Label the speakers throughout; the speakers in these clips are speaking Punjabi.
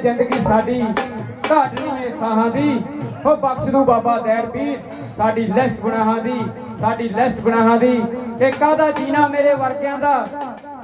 Speaker 1: ਜ਼ਿੰਦਗੀ ਸਾਡੀ, ਘਾਟ ਨਹੀਂ ਏ ਸਾਹਾਂ ਦੀ। ਹੋ ਬਖਸ਼ ਦੂ ਬਾਬਾ ਦੈੜ ਪੀਰ, ਸਾਡੀ ਲਿਸਟ ਗੁਨਾਹਾਂ ਦੀ, ਸਾਡੀ ਲਿਸਟ ਗੁਨਾਹਾਂ ਦੀ। ਕਿ ਕਾਹਦਾ ਜੀਣਾ ਮੇਰੇ ਵਰਗਿਆਂ ਦਾ?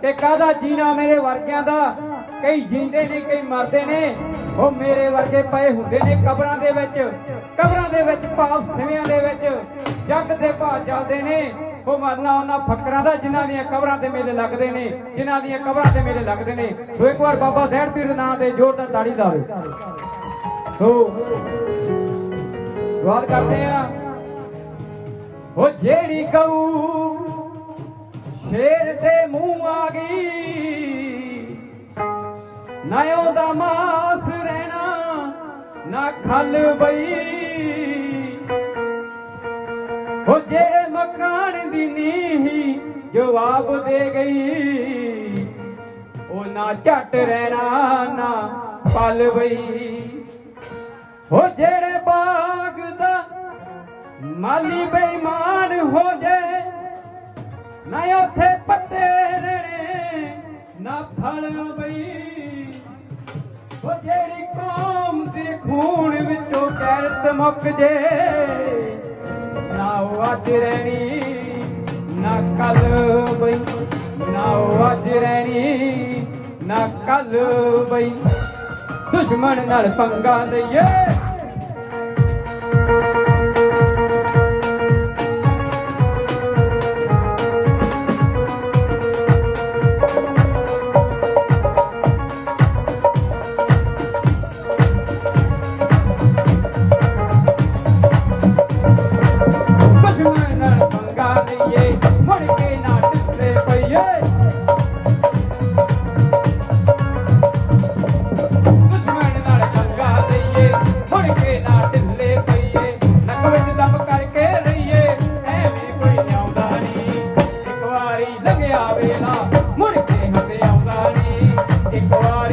Speaker 1: ਕਿ ਕਾਹਦਾ ਜੀਣਾ ਮੇਰੇ ਵਰਗਿਆਂ ਦਾ? ਕਈ ਜਿੰਦੇ ਨੇ, ਕਈ ਮਰਦੇ ਨੇ। ਉਹ ਮੇਰੇ ਵਰਗੇ ਪਏ ਹੁੰਦੇ ਨੇ ਕਬਰਾਂ ਦੇ ਵਿੱਚ। ਕਬਰਾਂ ਦੇ ਵਿੱਚ ਪਾਪ ਸਿਵਿਆਂ ਦੇ ਵਿੱਚ। ਜੱਗ ਦੇ ਭਾਅ ਚੱਲਦੇ ਨੇ। ਉਹ ਮਰਨਾ ਉਹਨਾਂ ਫਕਰਾਂ ਦਾ, ਜਿਨ੍ਹਾਂ ਦੀਆਂ ਕਬਰਾਂ ਤੇ ਮੇਲੇ ਲੱਗਦੇ ਨੇ, ਜਿਨ੍ਹਾਂ ਦੀਆਂ ਕਬਰਾਂ ਤੇ ਮੇਲੇ ਲੱਗਦੇ ਨੇ। ਸੋ ਇੱਕ ਵਾਰ ਬਾਬਾ ਜ਼ੈਨ ਪੀਰ ਦੇ ਨਾਂ ਤੇ ਜ਼ੋਰਦਾਰ ਤਾੜੀ ਲਾਵੇ। ਸੋ ਦੁਆਰ ਕਰਦੇ ਆ, ਉਹ ਜਿਹੜੀ ਗਊ ਸ਼ੇਰ ਦੇ ਮੂੰਹ ਆ ਗਈ, ਨਾ ਉਹਦਾ ਮਾਸ ਰਹਿਣਾ, ਨਾ ਖਲ ਬਈ। ਉਹ ਜਿਹੜੇ ਮਕਾਨ ਦੀ ਨੀਹੀ ਜਵਾਬ ਦੇ ਗਈ ਉਹ ਨਾ ਝੱਟ ਰਹਿਣਾ ਨਾ ਪਲ ਬਈ। ਉਹ ਜਿਹੜੇ ਬਾਗ ਦਾ ਮਾਲੀ ਬੇਈਮਾਨ ਹੋ ਜੇ ਨਾ ਉੱਥੇ ਪੱਤੇ ਰਣੇ ਨਾ ਫਲ ਬਈ। ਉਹ ਜਿਹੜੀ ਕੌਮ ਦੇ ਖੂਨ ਵਿੱਚੋਂ ਗੈਰਤ ਮੁੱਕ ਜੇ ਨਾ ਉਹ ਅੱਜ ਰਹਿਣੀ, ਨਾ ਕੱਲ ਬਈ। ਨਾ ਉਹ ਅੱਜ ਰਹਿਣੀ, ਨਾ ਕੱਲ ਬਈ। ਦੁਸ਼ਮਣ ਨਾਲ ਪੰਗਾ ਲਈਏ।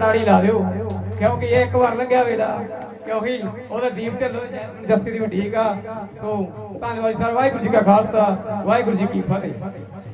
Speaker 1: ਤਾੜੀ ਲਾ ਦਿਓ। ਕਿਉਂਕਿ ਇਹ ਇੱਕ ਵਾਰ ਲੰਘਿਆ ਵੇਲਾ। ਕਿਉਂਕਿ ਉਹਦਾ ਦੀਪ ਢਿੱਲੋਂ ਜੱਸੀ ਦੀ ਠੀਕ ਆ ਸੋ ਧੰਨਵਾਦ ਸਰ ਵਾਹਿਗੁਰੂ ਜੀ ਕਾ ਖਾਲਸਾ। ਵਾਹਿਗੁਰੂ ਜੀ ਕੀ ਫਤਿਹ।